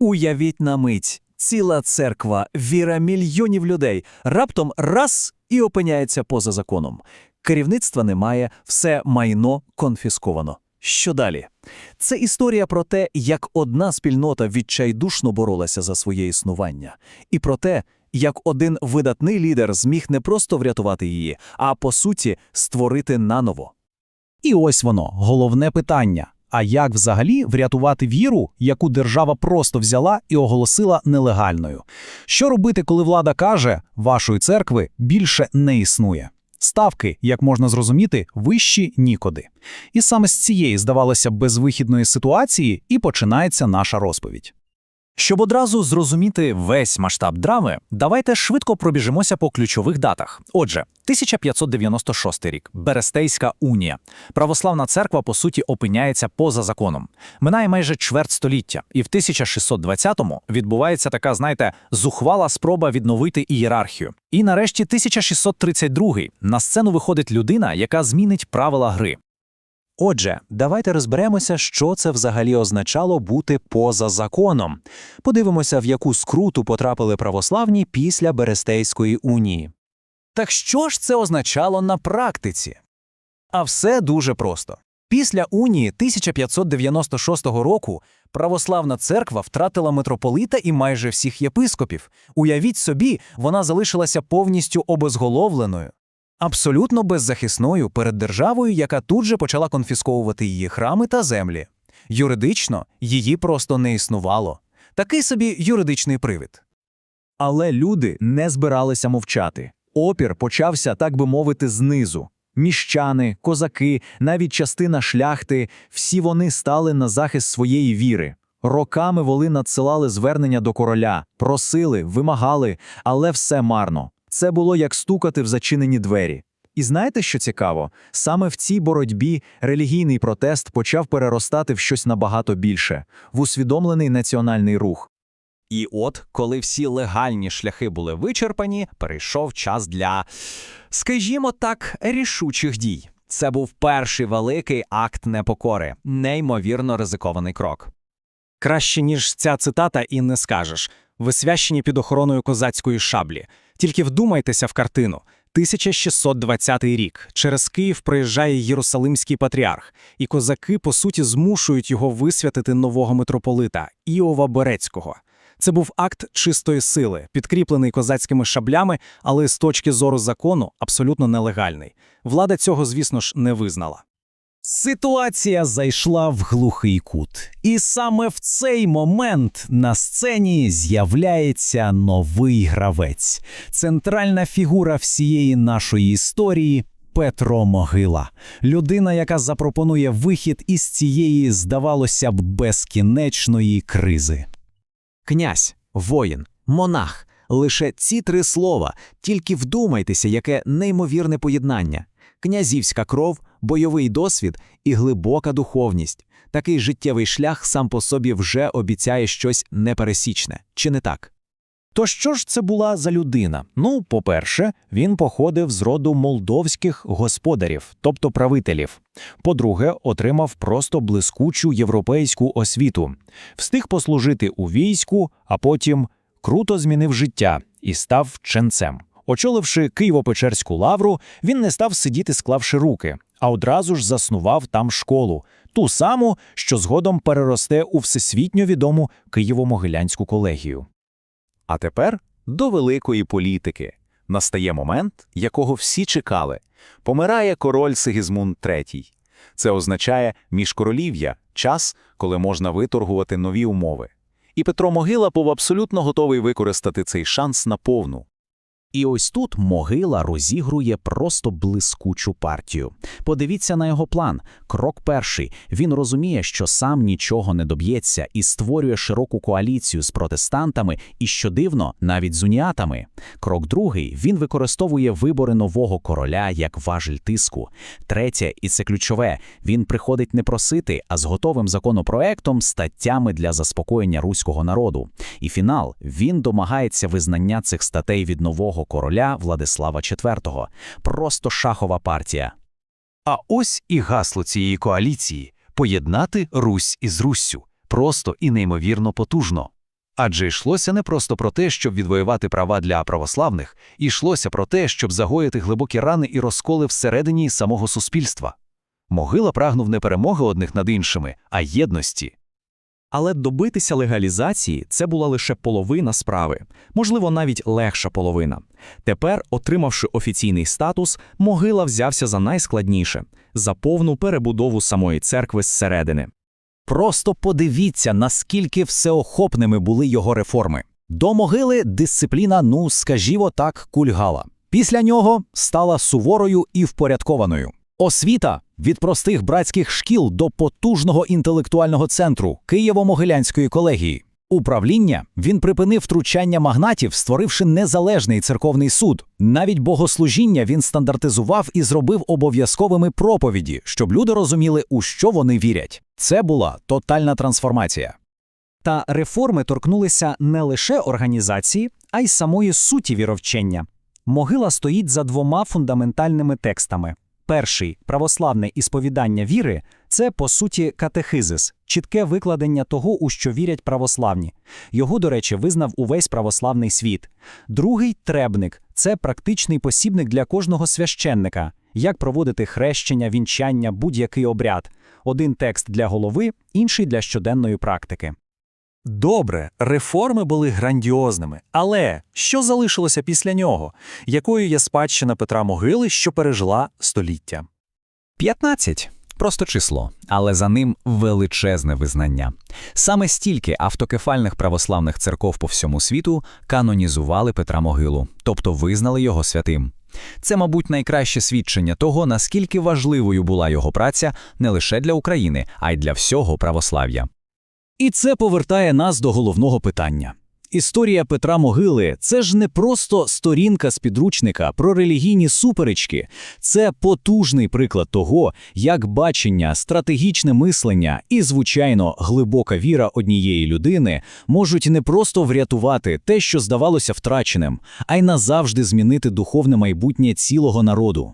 Уявіть на мить, ціла церква, віра мільйонів людей раптом раз і опиняється поза законом. Керівництва немає, все майно конфісковано. Що далі? Це історія про те, як одна спільнота відчайдушно боролася за своє існування, і про те, як один видатний лідер зміг не просто врятувати її, а по суті створити наново. І ось воно, головне питання. А як взагалі врятувати віру, яку держава просто взяла і оголосила нелегальною? Що робити, коли влада каже, вашої церкви більше не існує? Ставки, як можна зрозуміти, вищі нікуди. І саме з цієї, здавалося, безвихідної ситуації і починається наша розповідь. Щоб одразу зрозуміти весь масштаб драми, давайте швидко пробіжимося по ключових датах. Отже, 1596 рік Берестейська унія. Православна церква, по суті, опиняється поза законом. Минає майже чверть століття, і в 1620-му відбувається така, знаєте, зухвала спроба відновити ієрархію. І нарешті 1632 на сцену виходить людина, яка змінить правила гри. Отже, давайте розберемося, що це взагалі означало бути поза законом. Подивимося, в яку скруту потрапили православні після Берестейської унії. Так що ж це означало на практиці? А все дуже просто. Після унії 1596 року православна церква втратила митрополита і майже всіх єпископів. Уявіть собі, вона залишилася повністю обезголовленою, абсолютно беззахисною перед державою, яка тут же почала конфісковувати її храми та землі. Юридично її просто не існувало. Такий собі юридичний привід. Але люди не збиралися мовчати. Опір почався, так би мовити, знизу. Міщани, козаки, навіть частина шляхти всі вони стали на захист своєї віри. Роками воли надсилали звернення до короля, просили, вимагали, але все марно. Це було як стукати в зачинені двері. І знаєте, що цікаво? Саме в цій боротьбі релігійний протест почав переростати в щось набагато більше в усвідомлений національний рух. І от, коли всі легальні шляхи були вичерпані, перейшов час для, скажімо так, рішучих дій. Це був перший великий акт непокори, неймовірно ризикований крок. Краще, ніж ця цитата, і не скажеш. Висвящені під охороною козацької шаблі. Тільки вдумайтеся в картину. 1620 рік. Через Київ проїжджає Єрусалимський патріарх, і козаки, по суті, змушують його висвятити нового митрополита Іова Берецького. Це був акт чистої сили, підкріплений козацькими шаблями, але з точки зору закону абсолютно нелегальний. Влада цього, звісно ж, не визнала. Ситуація зайшла в глухий кут, і саме в цей момент на сцені з'являється новий гравець, центральна фігура всієї нашої історії. Петро Могила, людина, яка запропонує вихід із цієї, здавалося б, безкінечної кризи. Князь, воїн, монах лише ці три слова, тільки вдумайтеся, яке неймовірне поєднання. Князівська кров, бойовий досвід і глибока духовність. Такий життєвий шлях сам по собі вже обіцяє щось непересічне, чи не так? То що ж це була за людина? Ну, по-перше, він походив з роду молдовських господарів, тобто правителів. По-друге, отримав просто блискучу європейську освіту, встиг послужити у війську, а потім круто змінив життя і став вченцем. Очоливши Києво-Печерську лавру, він не став сидіти, склавши руки, а одразу ж заснував там школу, ту саму, що згодом переросте у всесвітньо відому Києво-Могилянську колегію. А тепер до великої політики. Настає момент, якого всі чекали. Помирає король Сигізмунд III. Це означає міжкоролів'я, час, коли можна виторгувати нові умови. І Петро Могила був абсолютно готовий використати цей шанс наповну. І ось тут могила розігрує просто блискучу партію. Подивіться на його план. Крок перший. Він розуміє, що сам нічого не доб'ється і створює широку коаліцію з протестантами і, що дивно, навіть з уніатами. Крок другий. Він використовує вибори нового короля як важель тиску. Третє, і це ключове, він приходить не просити, а з готовим законопроектом, статтями для заспокоєння руського народу. І фінал він домагається визнання цих статей від нового короля Владислава IV. Просто шахова партія. А ось і гасло цієї коаліції поєднати Русь із Руссю. Просто і неймовірно потужно. Адже йшлося не просто про те, щоб відвоювати права для православних, йшлося про те, щоб загоїти глибокі рани і розколи всередині самого суспільства. Могила прагнув не перемоги одних над іншими, а єдності. Але добитися легалізації це була лише половина справи, можливо, навіть легша половина. Тепер, отримавши офіційний статус, могила взявся за найскладніше за повну перебудову самої церкви зсередини. Просто подивіться, наскільки всеохопними були його реформи. До могили дисципліна, ну, скажімо так, кульгала. Після нього стала суворою і впорядкованою. Освіта від простих братських шкіл до потужного інтелектуального центру Києво-Могилянської колегії. Управління він припинив втручання магнатів, створивши незалежний церковний суд. Навіть богослужіння він стандартизував і зробив обов'язковими проповіді, щоб люди розуміли, у що вони вірять. Це була тотальна трансформація. Та реформи торкнулися не лише організації, а й самої суті віровчення. Могила стоїть за двома фундаментальними текстами. Перший православне ісповідання віри це, по суті, катехизис, чітке викладення того, у що вірять православні. Його, до речі, визнав увесь православний світ. Другий требник це практичний посібник для кожного священника, як проводити хрещення, вінчання, будь-який обряд. Один текст для голови, інший для щоденної практики. Добре, реформи були грандіозними, але що залишилося після нього? Якою є спадщина Петра Могили, що пережила століття? 15. Просто число, але за ним величезне визнання. Саме стільки автокефальних православних церков по всьому світу канонізували Петра Могилу, тобто визнали його святим. Це, мабуть, найкраще свідчення того, наскільки важливою була його праця не лише для України, а й для всього православ'я. І це повертає нас до головного питання. Історія Петра Могили це ж не просто сторінка з підручника про релігійні суперечки, це потужний приклад того, як бачення, стратегічне мислення і, звичайно, глибока віра однієї людини можуть не просто врятувати те, що здавалося втраченим, а й назавжди змінити духовне майбутнє цілого народу.